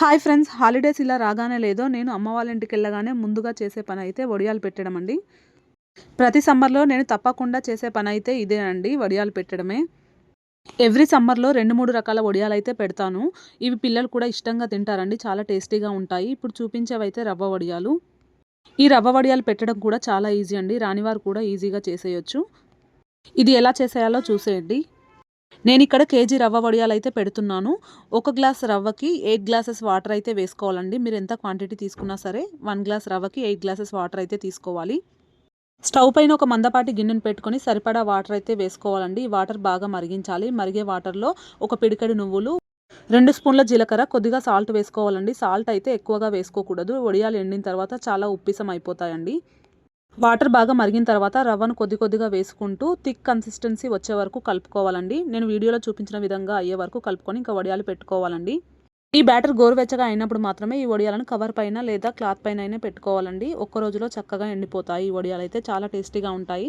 Hi friends holidays ఇలా రాగానే లేదో నేను అమ్మ వాళ్ళ ఇంటికి వెళ్ళగానే ముందుగా చేసే పని అయితే వడియాలు పెట్టడం అండి. ప్రతి సమ్మర్లో నేను తప్పకుండా చేసే పని అయితే ఇదే అండి వడియాలు పెట్టడమే. ఎవ్రీ సమ్మర్లో రెండు మూడు రకాల వడియాలు అయితే పెడతాను. ఇవి పిల్లలు కూడా ఇష్టంగా తింటారండి చాలా టేస్టీగా ఉంటాయి. ఇప్పుడు చూపించేవైతే రవ్వ వడియాలు. ఈ రవ్వ వడియాలు పెట్టడం కూడా చాలా ఈజీ అండి రానివారు కూడా ఈజీగా చేసేయచ్చు. ఇది ఎలా చేసేయాలో చూసేయండి. నేను ఇక్కడ కేజీ రవ్వ వడియాలు అయితే పెడుతున్నాను. ఒక గ్లాస్ రవ్వకి ఎయిట్ గ్లాసెస్ వాటర్ అయితే వేసుకోవాలండి. మీరు ఎంత క్వాంటిటీ తీసుకున్నా సరే వన్ గ్లాస్ రవ్వకి ఎయిట్ గ్లాసెస్ వాటర్ అయితే తీసుకోవాలి. స్టవ్ పైన ఒక మందపాటి గిన్నెను పెట్టుకొని సరిపడా వాటర్ అయితే వేసుకోవాలండి. ఈ వాటర్ బాగా మరిగించాలి. మరిగే వాటర్లో ఒక పిడికడి నువ్వులు రెండు స్పూన్ల జీలకర్ర కొద్దిగా సాల్ట్ వేసుకోవాలండి. సాల్ట్ అయితే ఎక్కువగా వేసుకోకూడదు. వడియాలు ఎండిన తర్వాత చాలా ఉప్పిసం అయిపోతాయండి. వాటర్ బాగా మరిగిన తర్వాత రవ్వను కొద్ది కొద్దిగా వేసుకుంటూ థిక్ కన్సిస్టెన్సీ వచ్చే వరకు కలుపుకోవాలండి. నేను వీడియోలో చూపించిన విధంగా అయ్యే వరకు కలుపుకొని ఇంకా వడియాలు పెట్టుకోవాలండి. ఈ బ్యాటర్ గోరువెచ్చగా అయినప్పుడు మాత్రమే ఈ వడియాలను కవర్ పైన లేదా క్లాత్ పైన అయినా పెట్టుకోవాలండి. ఒక్క రోజులో చక్కగా ఎండిపోతాయి. ఈ వడియాలు అయితే చాలా టేస్టీగా ఉంటాయి.